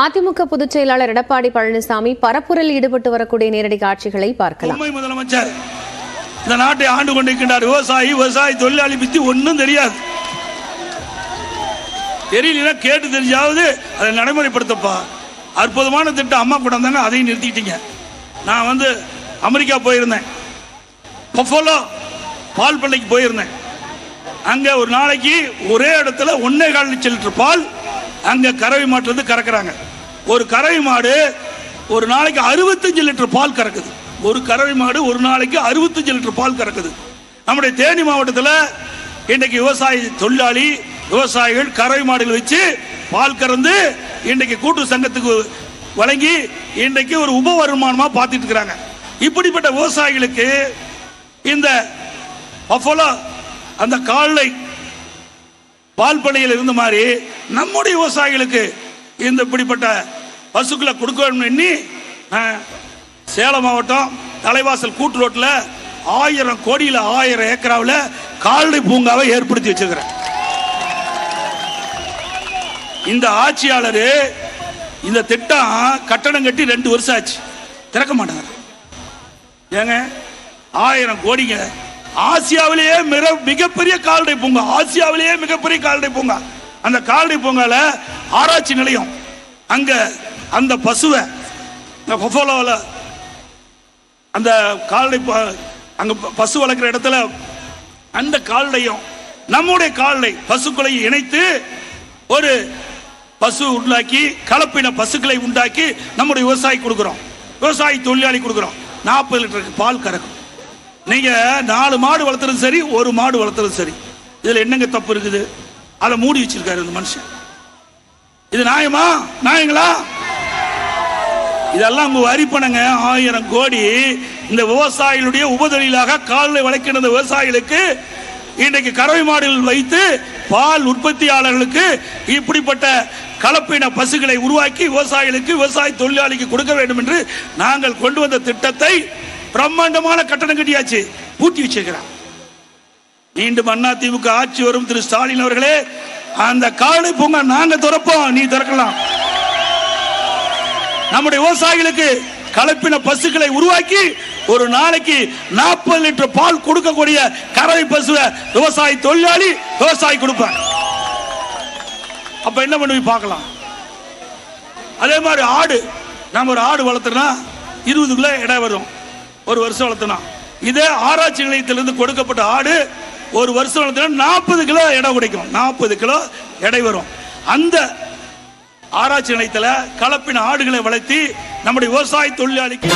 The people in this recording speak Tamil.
அதிமுக பொதுச் செயலாளர் எடப்பாடி பழனிசாமி பரப்புரையில் ஈடுபட்டு வரக்கூடிய நேரடி காட்சிகளை பார்க்கலாம். முதலமைச்சர். இந்த நாட்டை ஆண்டு கொண்டிருக்கின்றார். விவசாயி விவசாயி தொழிலாளி பத்தி ஒன்றும் தெரியாது. தெரியலனா கேட்டு தெரிஞ்சாவது அதை நடைமுறைப்படுத்தப்பா. அற்புதமான திட்டம். அம்மா கூட தானே அதையும் நிறுத்திட்டீங்க நான் வந்து அமெரிக்கா போயிருந்தேன். பஃபலோ பால் பண்ணைக்கு போயிருந்தேன். அங்க ஒரு நாளைக்கு ஒரே இடத்துல ஒன்னே கால் லட்சம் லிட்டர் பால் அங்கே கறவை மாட்டு வந்து கறக்குறாங்க. ஒரு கறவை மாடு ஒரு நாளைக்கு அறுபத்தஞ்சு லிட்டர் பால் கறக்குது. ஒரு கறவை மாடு ஒரு நாளைக்கு அறுபத்தஞ்சு லிட்டர் பால் கறக்குது. நம்முடைய தேனி மாவட்டத்தில் இன்றைக்கு விவசாயி தொழிலாளி விவசாயிகள் கறவை மாடுகள் வச்சு பால் கறந்து இன்றைக்கு கூட்டு சங்கத்துக்கு வழங்கி இன்றைக்கு ஒரு உப வருமானமாக பார்த்துட்டு இருக்கிறாங்க. இப்படிப்பட்ட விவசாயிகளுக்கு இந்த பஃபலோ அந்த கால்நடை பால் பண்ணையில் இருந்த மாதிரி நம்முடைய விவசாயிகளுக்கு இந்த இப்படிப்பட்ட பசுக்களை கொடுக்க எண்ணி சேலம் மாவட்டம் தலைவாசல் கூட்டு ரோட்டில் ஆயிரம் கோடியில் ஆயிரம் ஏக்கராவில் கால்நடை பூங்காவை ஏற்படுத்தி வச்சிருக்கிறேன். இந்த ஆட்சியாளர் இந்த திட்டம் கட்டணம் கட்டி ரெண்டு வருஷம் ஆச்சு. திறக்க மாட்டாங்க ஏங்க ஆயிரம் கோடிங்க ஆசியாவிலேயே மிக மிகப்பெரிய கால்நடை பூங்கா ஆசியாவிலேயே மிகப்பெரிய கால்நடை பூங்கா. அந்த கால்நடை பூங்கால ஆராய்ச்சி நிலையம். அங்க அந்த பசுவை இந்த பஃபோலோவில் அந்த கால்நடை அங்க ப- பசு வளர்க்குற இடத்துல அந்த கால்நடையும் நம்முடைய கால்நடை பசுக்களை இணைத்து ஒரு பசு உண்டாக்கி கலப்பின பசுக்களை உண்டாக்கி நம்முடைய விவசாயி கொடுக்குறோம். விவசாயி தொழிலாளி கொடுக்குறோம். நாற்பது லிட்டருக்கு பால் கறக்கும். நீங்க நாலு மாடு வளர்த்துறது சரி ஒரு மாடு வளர்த்துறது சரி. இதுல என்னங்க தப்பு இருக்குது? அதை மூடி வச்சிருக்காரு இந்த மனுஷன். இது நியாயமா? நியாயங்களா? இதெல்லாம் உங்க வரி ஆயிரம் கோடி இந்த விவசாயிகளுடைய உபதொழிலாக கால்நடை வளர்க்கின்ற இந்த விவசாயிகளுக்கு இன்றைக்கு கறவை மாடுகள் வைத்து பால் உற்பத்தியாளர்களுக்கு இப்படிப்பட்ட கலப்பின பசுகளை உருவாக்கி விவசாயிகளுக்கு விவசாய தொழிலாளிக்கு கொடுக்க வேண்டும் என்று நாங்கள் கொண்டு வந்த திட்டத்தை பிரம்மாண்டமான கட்டணம் கட்டியாச்சு. பூட்டி வச்சிருக்கிறான். மீண்டும் அண்ணா திமுக ஆட்சி வரும் திரு ஸ்டாலின் அவர்களே அந்த காலை பூங்கா நாங்க திறப்போம் நீ திறக்கலாம். நம்முடைய விவசாயிகளுக்கு கலப்பின பசுக்களை உருவாக்கி ஒரு நாளைக்கு நாற்பது லிட்டர் பால் கொடுக்கக்கூடிய கறவை பசுவை விவசாயி தொழிலாளி விவசாயி கொடுப்பேன் அப்ப என்ன பண்ணுவி பார்க்கலாம். அதே மாதிரி ஆடு நம்ம ஒரு ஆடு வளர்த்துனா இருபது கிலோ இடம் வரும். ஒரு வருஷம் வளர்த்தனா. இதே ஆராய்ச்சி நிலையத்திலிருந்து கொடுக்கப்பட்ட ஆடு ஒரு வருஷம் வளர்த்தனா நாற்பது கிலோ எடை கிடைக்கும் நாற்பது கிலோ எடை வரும். அந்த ஆராய்ச்சி நிலையத்தில் கலப்பின ஆடுகளை வளர்த்தி நம்முடைய விவசாய தொழிலாளிக்கு